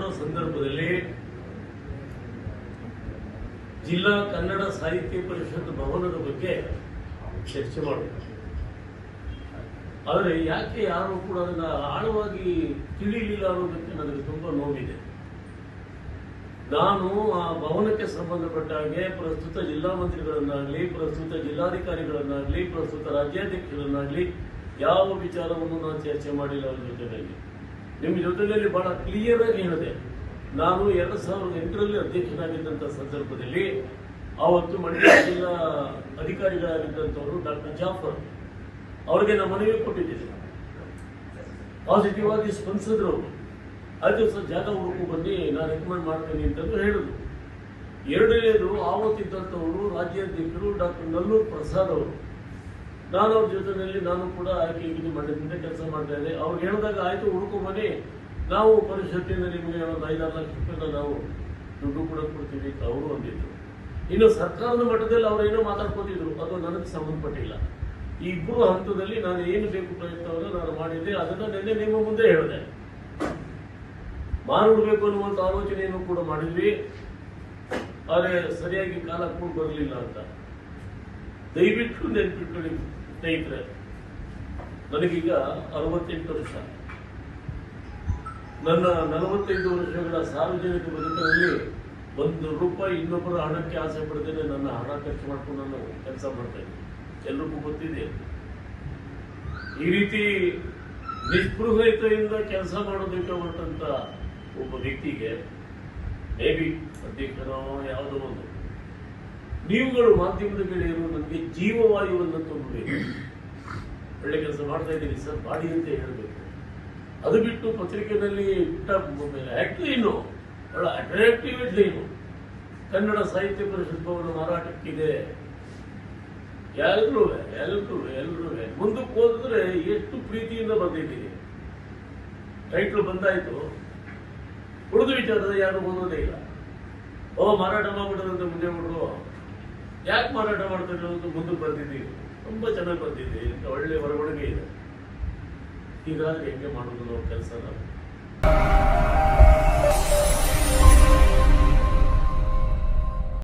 ಸಂದರ್ಭದಲ್ಲಿ ಜಿಲ್ಲಾ ಕನ್ನಡ ಸಾಹಿತ್ಯ ಪರಿಷತ್ ಭವನದ ಬಗ್ಗೆ ಚರ್ಚೆ ಮಾಡಬೇಕು ಆದರೆ ಯಾಕೆ ಯಾರು ಕೂಡ ಅದನ್ನ ಆಳವಾಗಿ ತಿಳಿಯಲಿಲ್ಲ ಅನ್ನೋದಕ್ಕೆ ನನಗೆ ತುಂಬಾ ನೋವಿದೆ. ನಾನು ಆ ಭವನಕ್ಕೆ ಸಂಬಂಧಪಟ್ಟ ಹಾಗೆ ಪ್ರಸ್ತುತ ಜಿಲ್ಲಾ ಮಂತ್ರಿಗಳನ್ನಾಗಲಿ, ಪ್ರಸ್ತುತ ಜಿಲ್ಲಾಧಿಕಾರಿಗಳನ್ನಾಗಲಿ, ಪ್ರಸ್ತುತ ರಾಜ್ಯಾಧ್ಯಕ್ಷರನ್ನಾಗಲಿ ಯಾವ ವಿಚಾರವನ್ನು ನಾನು ಚರ್ಚೆ ಮಾಡಿಲ್ಲ ಅವ್ರ ಜೊತೆಯಲ್ಲಿ. ನಿಮ್ಮ ಜೊತೆಯಲ್ಲಿ ಬಹಳ ಕ್ಲಿಯರ್ ಆಗಿ ಹೇಳಿದೆ. ನಾನು ಎರಡು ಸಾವಿರದ ಎಂಟರಲ್ಲಿ ಅಧ್ಯಕ್ಷನಾಗಿದ್ದಂಥ ಸಂದರ್ಭದಲ್ಲಿ ಆವತ್ತು ಮಂಡ್ಯ ಜಿಲ್ಲಾ ಅಧಿಕಾರಿಗಳಾಗಿದ್ದಂಥವರು ಡಾಕ್ಟರ್ ಜಾಫರ್ ಅವರಿಗೆ ನಮ್ಮ ಮನವಿ ಕೊಟ್ಟಿದ್ದೇನೆ. ಪಾಸಿಟಿವ್ ಆಗಿ ಸ್ಪಂದಿಸಿದ್ರು. ಅವರು ದಿವಸ ಜಾಗ ಹುಡುಕು ಬನ್ನಿ, ನಾನು ರೆಕಮೆಂಡ್ ಮಾಡ್ತೀನಿ ಅಂತಂದು ಹೇಳಿದ್ರು. ಎರಡನೇದು, ಆವತ್ತಿದ್ದಂಥವರು ರಾಜ್ಯಾಧ್ಯಕ್ಷರು ಡಾಕ್ಟರ್ ನಲ್ಲೂರು ಪ್ರಸಾದ್ ಅವರು. ನಾನು ಅವ್ರ ಜೊತೆಯಲ್ಲಿ ನಾನು ಕೂಡ ಆಯ್ಕೆ ಇದು ಮಂಡ್ಯದಿಂದ ಕೆಲಸ ಮಾಡ್ತಾ ಇದ್ದೆ. ಅವ್ರು ಹೇಳಿದಾಗ, ಆಯ್ತು, ಹುಡುಕು ಬನ್ನಿ ನಾವು ಪರಿಷತ್ತಿಂದ ನಿಮಗೆ ಒಂದು ಐದಾರು ಲಕ್ಷ ರೂಪಾಯಿನ ನಾವು ದುಡ್ಡು ಕೂಡ ಕೊಡ್ತೀವಿ. ಅಂತ ಅವರು ಅಂದಿದ್ರು. ಇನ್ನು ಸರ್ಕಾರದ ಮಟ್ಟದಲ್ಲಿ ಅವರೇನೋ ಮಾತಾಡ್ಕೊತಿದ್ರು. ಅದು ನನಗೆ ಸಂಬಂಧಪಟ್ಟಿಲ್ಲ. ಈ ಇಬ್ಬರು ಹಂತದಲ್ಲಿ ನಾನು ಏನು ಬೇಕು ಪ್ರಯತ್ನವನ್ನು ನಾನು ಮಾಡಿದ್ದೆ. ಅದನ್ನ ನಿನ್ನೆ ನಿಮ್ಮ ಮುಂದೆ ಹೇಳಿದೆ. ಮಾರುಡ್ಬೇಕು ಅನ್ನುವಂಥ ಆಲೋಚನೆಯನ್ನು ಕೂಡ ಮಾಡಿದ್ವಿ. ಆದರೆ ಸರಿಯಾಗಿ ಕಾಲ ಕೂಡ ಬರಲಿಲ್ಲ ಅಂತ. ದಯವಿಟ್ಟು ನೆನ್ಪಿಟ್ಕೊಳ್ಳಿ ಸ್ನೇಹಿತರೆ, ನನಗೀಗ ಅರವತ್ತೆಂಟು ವರ್ಷ. ನನ್ನ ನಲವತ್ತೈದು ವರ್ಷಗಳ ಸಾರ್ವಜನಿಕ ಬದುಕಿನಲ್ಲಿ ಒಂದು ರೂಪಾಯಿ ಇನ್ನೊಬ್ಬರ ಹಣಕ್ಕೆ ಆಸೆ ಪಡ್ತೇನೆ ನನ್ನ ಹಣ ಖರ್ಚು ಮಾಡ್ಕೊಂಡು ನಾನು ಕೆಲಸ ಮಾಡ್ತಾ ಇದ್ದೀನಿ ಎಲ್ರಿಗೂ ಗೊತ್ತಿದೆ. ಈ ರೀತಿ ನಿಸ್ಪೃಹತೆಯಿಂದ ಕೆಲಸ ಮಾಡೋದಕ್ಕೆ ಹೊರಟಂತ ಒಬ್ಬ ವ್ಯಕ್ತಿಗೆ ಮೇ ಬಿ ಅಧ್ಯಕ್ಷನೋ ಯಾವುದೋ ಒಂದು ನೀವುಗಳು ಮಾಧ್ಯಮದ ಗೆಳೆಯರು ನನಗೆ ಜೀವವಾಯುವನ್ನು ತುಂಬಬೇಕು. ಒಳ್ಳೆ ಕೆಲಸ ಮಾಡ್ತಾ ಇದ್ದೀವಿ ಸರ್, ಮಾಡಿ ಅಂತ ಹೇಳಬೇಕು. ಅದು ಬಿಟ್ಟು ಪತ್ರಿಕೆಯಲ್ಲಿ ಬಿಟ್ಟ ಏನು? ಬಹಳ ಅಟ್ರಾಕ್ಟಿವ್ ಏನು ಕನ್ನಡ ಸಾಹಿತ್ಯ ಪರಿಷತ್ ಭವನ ಮಾರಾಟಕ್ಕಿದೆ. ಎಲ್ಲರೂ ಎಲ್ಲರೂ ಎಲ್ಲರೂ ಮುಂದಕ್ಕೆ ಹೋದ್ರೆ ಎಷ್ಟು ಪ್ರೀತಿಯಿಂದ ಬಂದಿದ್ದೀನಿ ಟೈಟ್ಲು ಬಂದಾಯ್ತು. ಉಳಿದು ವಿಚಾರದ ಯಾರು ಓದೋದೇ ಇಲ್ಲ. ಓ, ಮಾರಾಟ ಮಾಡ್ಬಿಡೋದಂತ ಮುಂದೆ ಬಿಡ್ರು ಯಾಕೆ ಮಾರಾಟ ಮಾಡ್ತಾರೆ ಮುಂದಕ್ಕೆ ಬಂದಿದ್ದೀವಿ ತುಂಬಾ ಚೆನ್ನಾಗಿ ಬಂದಿದೆ ಇಂಥ ಒಳ್ಳೆ ಬರವಣಿಗೆ ಇದೆ. ಹೀಗಾಗಿ ಹೆಂಗೆ ಮಾಡೋದು ಕೆಲಸ ನಾವು.